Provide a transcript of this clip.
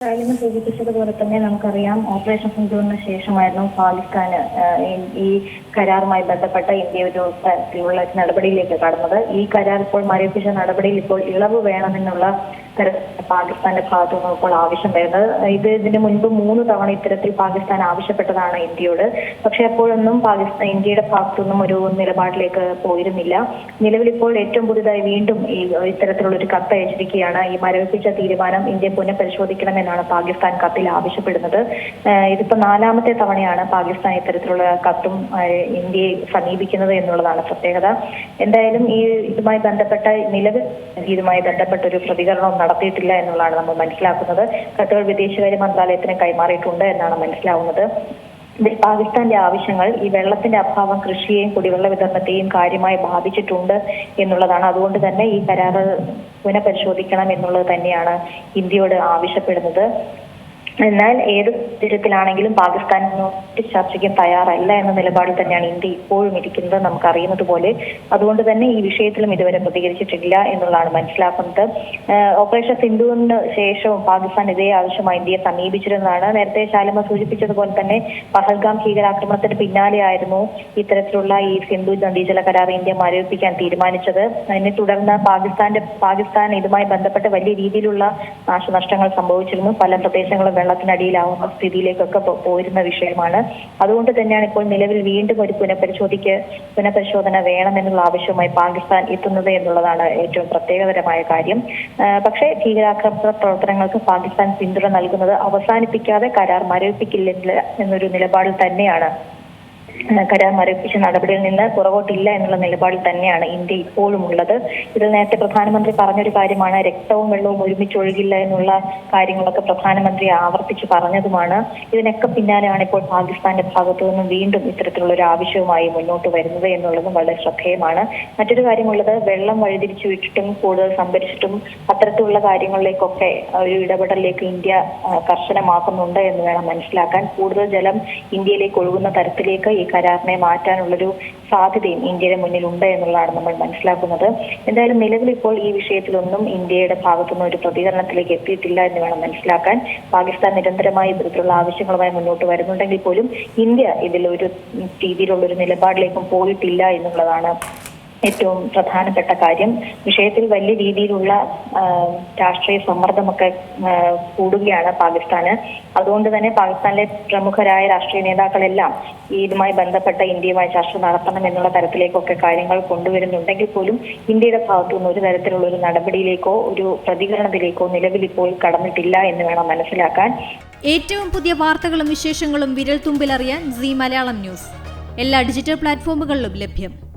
കാര്യം സൂചിപ്പിച്ചതുപോലെ തന്നെ നമുക്കറിയാം ഓപ്പറേഷൻ സിന്ധുവിന് ശേഷമായിരുന്നു പാകിസ്ഥാന് ഈ- കരാറുമായി ബന്ധപ്പെട്ട ഇന്ത്യ ഒരു തരത്തിലുള്ള നടപടിയിലേക്ക് കടന്നത്. ഈ കരാർ ഇപ്പോൾ മരവിപ്പിച്ച നടപടിയിൽ ഇപ്പോൾ ഇളവ് വേണമെന്നുള്ള പാകിസ്ഥാന്റെ ഭാഗത്തു നിന്ന് ഇപ്പോൾ ആവശ്യം വരുന്നത്. ഇത് ഇതിന് മുൻപ് മൂന്ന് തവണ ഇത്തരത്തിൽ പാകിസ്ഥാൻ ആവശ്യപ്പെട്ടതാണ് ഇന്ത്യയോട്. പക്ഷെ അപ്പോഴൊന്നും പാകിസ്ഥാൻ ഇന്ത്യയുടെ ഭാഗത്തുനിന്നും ഒരു നിലപാടിലേക്ക് പോയിരുന്നില്ല. നിലവിൽ ഇപ്പോൾ ഏറ്റവും പുതുതായി വീണ്ടും ഈ ഇത്തരത്തിലുള്ള ഒരു കത്ത് അയച്ചിരിക്കുകയാണ്. ഈ മരവിപ്പിച്ച തീരുമാനം ഇന്ത്യ പുനഃപരിശോധിക്കണമെന്നാണ് പാകിസ്ഥാൻ കത്തിൽ ആവശ്യപ്പെടുന്നത്. ഇതിപ്പോ നാലാമത്തെ തവണയാണ് പാകിസ്ഥാൻ ഇത്തരത്തിലുള്ള കത്തും ഇന്ത്യയെ സമീപിക്കുന്നത് എന്നുള്ളതാണ് പ്രത്യേകത. എന്തായാലും ഈ ഇതുമായി ബന്ധപ്പെട്ട നിലവിൽ ഇതുമായി ബന്ധപ്പെട്ട ഒരു പ്രതികരണവും നടത്തിയിട്ടില്ല എന്നുള്ളതാണ് നമ്മൾ മനസ്സിലാക്കുന്നത്. കത്തുകൾ വിദേശകാര്യ മന്ത്രാലയത്തിന് കൈമാറിയിട്ടുണ്ട് എന്നാണ് മനസ്സിലാവുന്നത്. പാകിസ്ഥാന്റെ ആവശ്യങ്ങൾ ഈ വെള്ളത്തിന്റെ അഭാവം കൃഷിയെയും കുടിവെള്ള വിതരണത്തെയും കാര്യമായി ബാധിച്ചിട്ടുണ്ട് എന്നുള്ളതാണ്. അതുകൊണ്ട് തന്നെ ഈ കരാറ് പുനഃപരിശോധിക്കണം എന്നുള്ളത് തന്നെയാണ് ഇന്ത്യയോട് ആവശ്യപ്പെടുന്നത്. എന്നാൽ ഏത് തരത്തിലാണെങ്കിലും പാകിസ്ഥാൻ ചർച്ചയ്ക്ക് തയ്യാറല്ല എന്ന നിലപാടിൽ തന്നെയാണ് ഇന്ത്യ ഇപ്പോഴും ഇരിക്കുന്നത് നമുക്ക് അറിയുന്നത് പോലെ. അതുകൊണ്ട് തന്നെ ഈ വിഷയത്തിലും ഇതുവരെ പ്രതികരിച്ചിട്ടില്ല എന്നുള്ളതാണ് മനസ്സിലാക്കുന്നത്. ഓപ്പറേഷൻ സിന്ധുവിന് ശേഷവും പാകിസ്ഥാൻ ഇതേ ആവശ്യമായി ഇന്ത്യയെ സമീപിച്ചിരുന്നതാണ്. നേരത്തെ ശാലിമ സൂചിപ്പിച്ചതുപോലെ തന്നെ പഹൽഗാം ഭീകരാക്രമണത്തിന് പിന്നാലെയായിരുന്നു ഇത്തരത്തിലുള്ള ഈ സിന്ധു നദീജല കരാർ ഇന്ത്യ മരവിപ്പിക്കാൻ തീരുമാനിച്ചത്. അതിനെ തുടർന്ന് പാകിസ്ഥാന്റെ പാകിസ്ഥാൻ ഇതുമായി ബന്ധപ്പെട്ട് വലിയ രീതിയിലുള്ള നാശനഷ്ടങ്ങൾ സംഭവിച്ചിരുന്നു. പല പ്രദേശങ്ങളും വെള്ളത്തിനടിയിലാവുന്ന സ്ഥിതിയിലേക്കൊക്കെ പോയിരുന്ന വിഷയമാണ്. അതുകൊണ്ട് തന്നെയാണ് ഇപ്പോൾ നിലവിൽ വീണ്ടും ഒരു പുനഃപരിശോധിക്ക് പുനഃപരിശോധന വേണമെന്നുള്ള ആവശ്യവുമായി പാകിസ്ഥാൻ എത്തുന്നത് എന്നുള്ളതാണ് ഏറ്റവും പ്രത്യേകതരമായ കാര്യം. പക്ഷേ ഭീകരാക്രമണ പ്രവർത്തനങ്ങൾക്ക് പാകിസ്ഥാൻ പിന്തുണ നൽകുന്നത് അവസാനിപ്പിക്കാതെ കരാർ മരവിപ്പിക്കില്ല എന്നൊരു നിലപാടിൽ തന്നെയാണ് കരാർ മരവിപ്പിച്ച നടപടിയിൽ നിന്ന് പുറകോട്ടില്ല എന്നുള്ള നിലപാടിൽ തന്നെയാണ് ഇന്ത്യ ഇപ്പോഴും ഉള്ളത്. ഇതിൽ നേരത്തെ പ്രധാനമന്ത്രി പറഞ്ഞൊരു കാര്യമാണ് രക്തവും വെള്ളവും ഒരുമിച്ചൊഴുകില്ല എന്നുള്ള കാര്യങ്ങളൊക്കെ പ്രധാനമന്ത്രി ആവർത്തിച്ച് പറഞ്ഞതുമാണ്. ഇതിനൊക്കെ പിന്നാലെയാണ് ഇപ്പോൾ പാകിസ്ഥാന്റെ ഭാഗത്തു നിന്നും വീണ്ടും ഇത്തരത്തിലുള്ള ഒരു ആവശ്യവുമായി മുന്നോട്ട് വരുന്നത് എന്നുള്ളതും വളരെ ശ്രദ്ധേയമാണ്. മറ്റൊരു കാര്യമുള്ളത് വെള്ളം വഴിതിരിച്ചു വിട്ടിട്ടും കൂടുതൽ സംഭരിച്ചിട്ടും അത്തരത്തിലുള്ള കാര്യങ്ങളിലേക്കൊക്കെ ഒരു ഇടപെടലിലേക്ക് ഇന്ത്യ കർശനമാക്കുന്നുണ്ട് എന്ന് വേണം മനസ്സിലാക്കാൻ. കൂടുതൽ ജലം ഇന്ത്യയിലേക്ക് ഒഴുകുന്ന തരത്തിലേക്ക് ഈ കരാറിനെ മാറ്റാനുള്ളൊരു സാധ്യതയും ഇന്ത്യയുടെ മുന്നിലുണ്ട് എന്നുള്ളതാണ് നമ്മൾ മനസ്സിലാക്കുന്നത്. എന്തായാലും നിലവിൽ ഇപ്പോൾ ഈ വിഷയത്തിലൊന്നും ഇന്ത്യയുടെ ഭാഗത്തുനിന്ന് ഒരു പ്രതികരണത്തിലേക്ക് എത്തിയിട്ടില്ല എന്ന് വേണം മനസ്സിലാക്കാൻ. പാകിസ്ഥാൻ നിരന്തരമായി ഇത്തരത്തിലുള്ള ആവശ്യങ്ങളുമായി മുന്നോട്ട് വരുന്നുണ്ടെങ്കിൽ പോലും ഇന്ത്യ ഇതിൽ ഒരു രീതിയിലുള്ള ഒരു നിലപാടിലേക്കും പോയിട്ടില്ല എന്നുള്ളതാണ് ഏറ്റവും പ്രധാനപ്പെട്ട കാര്യം. വിഷയത്തിൽ വലിയ രീതിയിലുള്ള രാഷ്ട്രീയ സമ്മർദ്ദമൊക്കെ കൂടുകയാണ് പാകിസ്ഥാന്. അതുകൊണ്ട് തന്നെ പാകിസ്ഥാനിലെ പ്രമുഖരായ രാഷ്ട്രീയ നേതാക്കളെല്ലാം ഇതുമായി ബന്ധപ്പെട്ട ഇന്ത്യയുമായി ചർച്ച നടത്തണം എന്നുള്ള തരത്തിലേക്കൊക്കെ കാര്യങ്ങൾ കൊണ്ടുവരുന്നുണ്ടെങ്കിൽ പോലും ഇന്ത്യയുടെ ഭാഗത്തു നിന്ന് ഒരു തരത്തിലുള്ള ഒരു നടപടിയിലേക്കോ ഒരു പ്രതികരണത്തിലേക്കോ നിലവിൽ ഇപ്പോൾ കടന്നിട്ടില്ല എന്ന് വേണം മനസ്സിലാക്കാൻ. ഏറ്റവും പുതിയ വാർത്തകളും വിശേഷങ്ങളും വിരൽ തുമ്പിലറിയാൻ സി മലയാളം ന്യൂസ്. എല്ലാ ഡിജിറ്റൽ പ്ലാറ്റ്ഫോമുകളിലും ലഭ്യം.